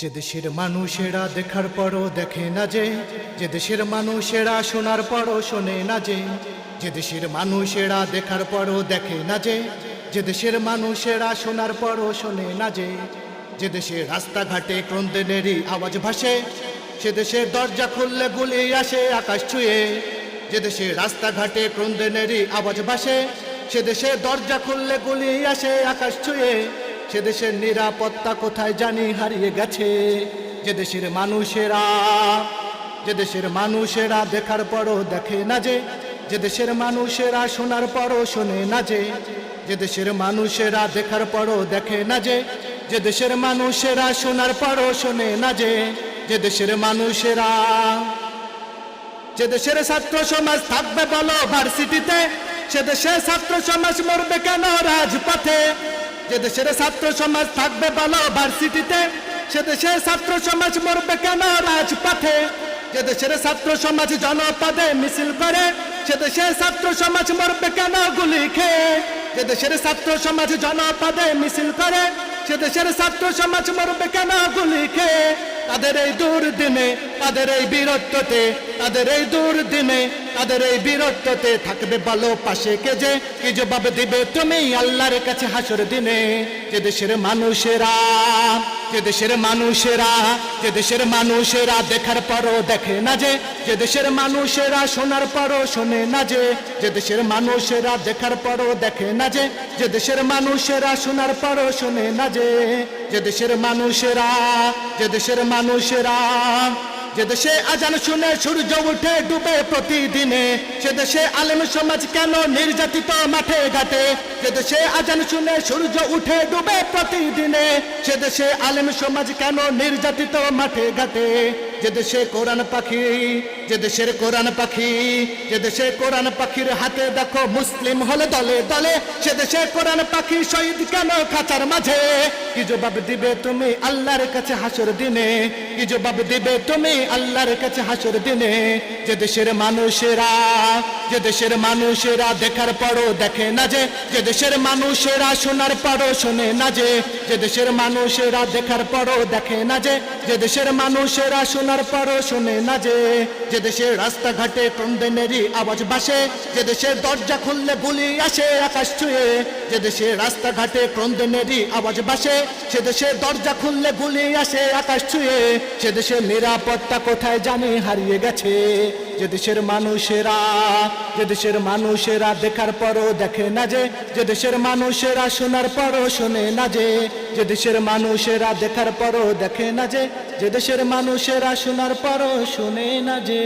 যে দেশের মানুষেরা দেখার পরও দেখে না যে যে দেশের মানুষেরা শোনার পরও শোনে না যে যে দেশের মানুষেরা দেখার পরও দেখে না যে যে দেশের মানুষেরা শোনার পরও শোনে না যে যে দেশের রাস্তাঘাটে ক্রন্দেনেরই আওয়াজ ভাসে, সে দেশের দরজা খুললে গুলি আসে আকাশ ছুঁয়ে, যে দেশে রাস্তাঘাটে ক্রন্দেনেরই আওয়াজ ভাসে, সে দেশে দরজা খুললে গুলি আসে আকাশ ছুঁয়ে সে দেশের নিরাপত্তা কোথায় জানি হারিয়ে গেছে। যে দেশের মানুষেরা, যে দেশের মানুষেরা দেখার পরও দেখে না যে যে দেশের মানুষেরা শোনার পরও শোনে না যে যে দেশের মানুষেরা দেখার পরও দেখে না যে যে দেশের মানুষেরা শোনার পরও শোনে না যে যে দেশের মানুষেরা, যে দেশের ছাত্র সমাজ থাকবে বলো ভার্সিটিতে, সে দেশের ছাত্র সমাজ মরবে কেন রাজপথে? যে দেশের ছাত্র সমাজ থাকবে বলো ভার্সিটিতে, সে দেশের ছাত্র সমাজ মরবে কেন রাজপথে? যে দেশের ছাত্র সমাজ জনপদে মিছিল করে, সে দেশের ছাত্র সমাজ মরবে কেন গুলি খেয়ে? যে দেশের ছাত্র সমাজ জনপদে মিছিল করে, সে দেশের ছাত্র সমাজ মরবে কেন গুলি খেয়ে? তাদের এই দুর্দিনে, তাদের এই বীরত্বতে, তাদের এই দুর্দিনে তাদের এই বীরত্বতে থাকবে ভালো পাশে কে যে? কি জবাব দিবে তুমি আল্লাহর কাছে হাসর দিনে? যে দেশের মানুষেরা, যে দেশের মানুষেরা, যে দেশের মানুষেরা দেখার পরও দেখে না যে? যে দেশের মানুষেরা শোনার পরও শোনে না যে? যে দেশের মানুষেরা দেখার পরও দেখে না যে? যে দেশের মানুষেরা শোনার পরও শোনে না যে? যে দেশের মানুষেরা, যে দেশের মানুষেরা যে দেশে আজান শুনে সূর্য উঠে ডুবে প্রতিদিনে, সে দেশে আলেম সমাজ কেন নির্যাতিত মাঠে ঘাটে? যে দেশে আজান শুনে সূর্য উঠে ডুবে প্রতিদিনে, সে দেশে আলেম সমাজ কেন নির্যাতিত মাঠে ঘাটে? যে দেশে কোরআন পাখি, যে দেশের কোরআন পাখি, যে দেশে কোরআন পাখির হাতে দেখো মুসলিম হলে দলে দলে, সে দেশে কোরআন পাখি শহীদ কেন খাঁচার মাঝে? কি জবাব দিবে তুমি আল্লাহর কাছে হাসর দিনে? কি জবাব দিবে তুমি আল্লাহর কাছে হাসর দিনে? যে দেশের মানুষেরা, যে দেশের মানুষেরা দেখার পরও দেখে না যে যে দেশের মানুষেরা শোনার পরও শোনে না যে যে দেশের মানুষেরা দেখার পরও দেখে না যে যে দেশের মানুষেরা শোনার পরও শোনে না যে? যে দেশের রাস্তাঘাটে ক্রন্দেনেরই আওয়াজ বাসে, যে দেশের দরজা খুললে গুলি আসে আকাশ ছুঁয়ে, যে দেশের রাস্তাঘাটে ক্রন্দেনেরই আওয়াজ বাসে, সে দেশের দরজা খুললে গুলি আসে আকাশ ছুঁয়ে, সে দেশের নিরাপত্তা কোথায় জানি হারিয়ে গেছে? যে দেশের মানুষেরা, যে দেশের মানুষেরা দেখার পরও দেখে না যে যে দেশের মানুষেরা শোনার পরও শোনে না যে যে দেশের মানুষেরা দেখার পরও দেখে না যে যে দেশের মানুষেরা শোনার পরও শোনে না যে।